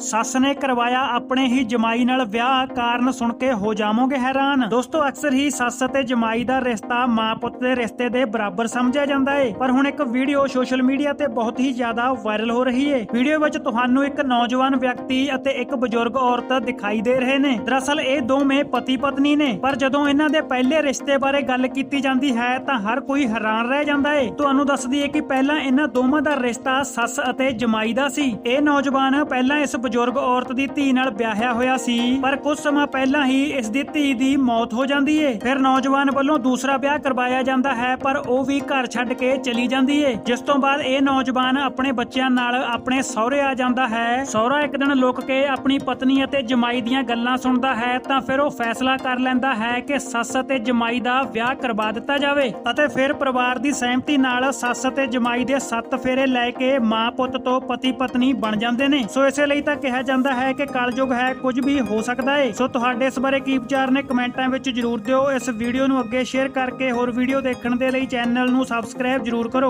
ਸੱਸ ਨੇ ਕਰਵਾਇਆ ਆਪਣੇ ਹੀ ਜਮਾਈ ਨਾਲ ਵਿਆਹ ਕਾਰਨ ਸੁਣ ਕੇ ਹੋ ਜਾਵੋਗੇ ਹੈਰਾਨ। ਦੋਸਤੋ, ਅਕਸਰ ਹੀ ਸੱਸ ਅਤੇ ਜਮਾਈ ਦਾ ਰਿਸ਼ਤਾ ਮਾਂ ਪੁੱਤ ਦੇ ਰਿਸ਼ਤੇ ਦੇ ਬਰਾਬਰ ਸਮਝਿਆ ਜਾਂਦਾ ਹੈ ਪਰ ਹੁਣ ਇੱਕ ਵੀਡੀਓ ਸੋਸ਼ਲ ਮੀਡੀਆ ਤੇ ਬਹੁਤ ਹੀ ਜ਼ਿਆਦਾ ਵਾਇਰਲ ਹੋ ਰਹੀ ਹੈ ਵੀਡੀਓ ਵਿੱਚ ਤੁਹਾਨੂੰ ਇੱਕ ਨੌਜਵਾਨ ਵਿਅਕਤੀ ਅਤੇ ਇੱਕ ਬਜ਼ੁਰਗ ਔਰਤ ਦਿਖਾਈ ਦੇ ਰਹੇ ਨੇ। ਦਰਅਸਲ, ਇਹ ਦੋਵੇਂ ਪਤੀ ਪਤਨੀ ਨੇ। ਪਰ ਜਦੋਂ ਇਹਨਾਂ ਦੇ ਪਹਿਲੇ ਰਿਸ਼ਤੇ ਬਾਰੇ ਗੱਲ ਕੀਤੀ ਜਾਂਦੀ ਹੈ, ਤਾਂ ਹਰ ਕੋਈ ਹੈਰਾਨ ਰਹਿ ਜਾਂਦਾ ਹੈ ਤੁਹਾਨੂੰ ਦੱਸ ਦਈਏ ਕਿ ਪਹਿਲਾਂ ਇਹਨਾਂ ਦੋਵਾਂ ਦਾ ਰਿਸ਼ਤਾ ਸੱਸ ਅਤੇ ਜਮਾਈ ਦਾ ਸੀ। ਇਹ ਨੌਜਵਾਨ ਪਹਿਲਾਂ ਇਸ ਬਜ਼ੁਰਗ ਔਰਤ ਦੀ ਧੀ ਨਾਲ ਵਿਆਹਿਆ ਹੋਇਆ ਸੀ, ਪਰ ਕੁਝ ਸਮਾਂ ਪਹਿਲਾਂ ਹੀ ਇਸ ਦੀ ਧੀ ਦੀ ਮੌਤ ਹੋ ਜਾਂਦੀ ਏ। ਫਿਰ ਨੌਜਵਾਨ ਵੱਲੋਂ ਦੂਸਰਾ ਵਿਆਹ ਕਰਵਾਇਆ ਜਾਂਦਾ ਹੈ, ਪਰ ਉਹ ਵੀ ਘਰ ਛੱਡ ਕੇ ਚਲੀ ਜਾਂਦੀ ਏ। ਜਿਸ ਤੋਂ ਬਾਅਦ ਇਹ ਨੌਜਵਾਨ ਆਪਣੇ ਬੱਚਿਆਂ ਨਾਲ ਆਪਣੇ ਸਹੁਰੇ ਆ ਜਾਂਦਾ ਹੈ। ਸਹੁਰਾ ਇੱਕ ਦਿਨ ਲੁਕ ਕੇ ਆਪਣੀ ਪਤਨੀ ਅਤੇ ਜਮਾਈ ਦੀਆਂ ਗੱਲਾਂ ਸੁਣਦਾ ਹੈ, ਤਾਂ ਫਿਰ ਉਹ ਫੈਸਲਾ ਕਰ ਲੈਂਦਾ ਹੈ ਕਿ ਸੱਸ ਅਤੇ ਜਮਾਈ ਦਾ ਵਿਆਹ ਕਰਵਾ ਦਿੱਤਾ ਜਾਵੇ ਅਤੇ ਫਿਰ ਪਰਿਵਾਰ ਦੀ ਸਹਿਮਤੀ ਨਾਲ ਸੱਸ ਅਤੇ ਜਮਾਈ ਦੇ ਸੱਤ ਫੇਰੇ ਲੈ ਕੇ ਮਾਂ ਪੁੱਤ ਤੋਂ ਪਤੀ ਪਤਨੀ ਬਣ ਜਾਂਦੇ ਨੇ। ਸੋ ਇਸੇ ਲਈ ਤਾਂ ਕਿਹਾ ਜਾਂਦਾ ਹੈ ਕਿ ਕਲਯੁਗ ਹੈ, ਕੁਝ ਵੀ ਹੋ ਸਕਦਾ ਹੈ ਸੋ ਤੁਹਾਡੇ ਇਸ ਬਾਰੇ ਕੀ ਵਿਚਾਰ ਨੇ ਕਮੈਂਟਾਂ ਵਿੱਚ ਜਰੂਰ ਦਿਓ। ਇਸ ਵੀਡੀਓ ਨੂੰ ਅੱਗੇ ਸ਼ੇਅਰ ਕਰਕੇ ਹੋਰ ਵੀਡੀਓ ਦੇਖਣ ਦੇ ਲਈ ਚੈਨਲ ਨੂੰ ਸਬਸਕ੍ਰਾਈਬ ਜਰੂਰ ਕਰੋ।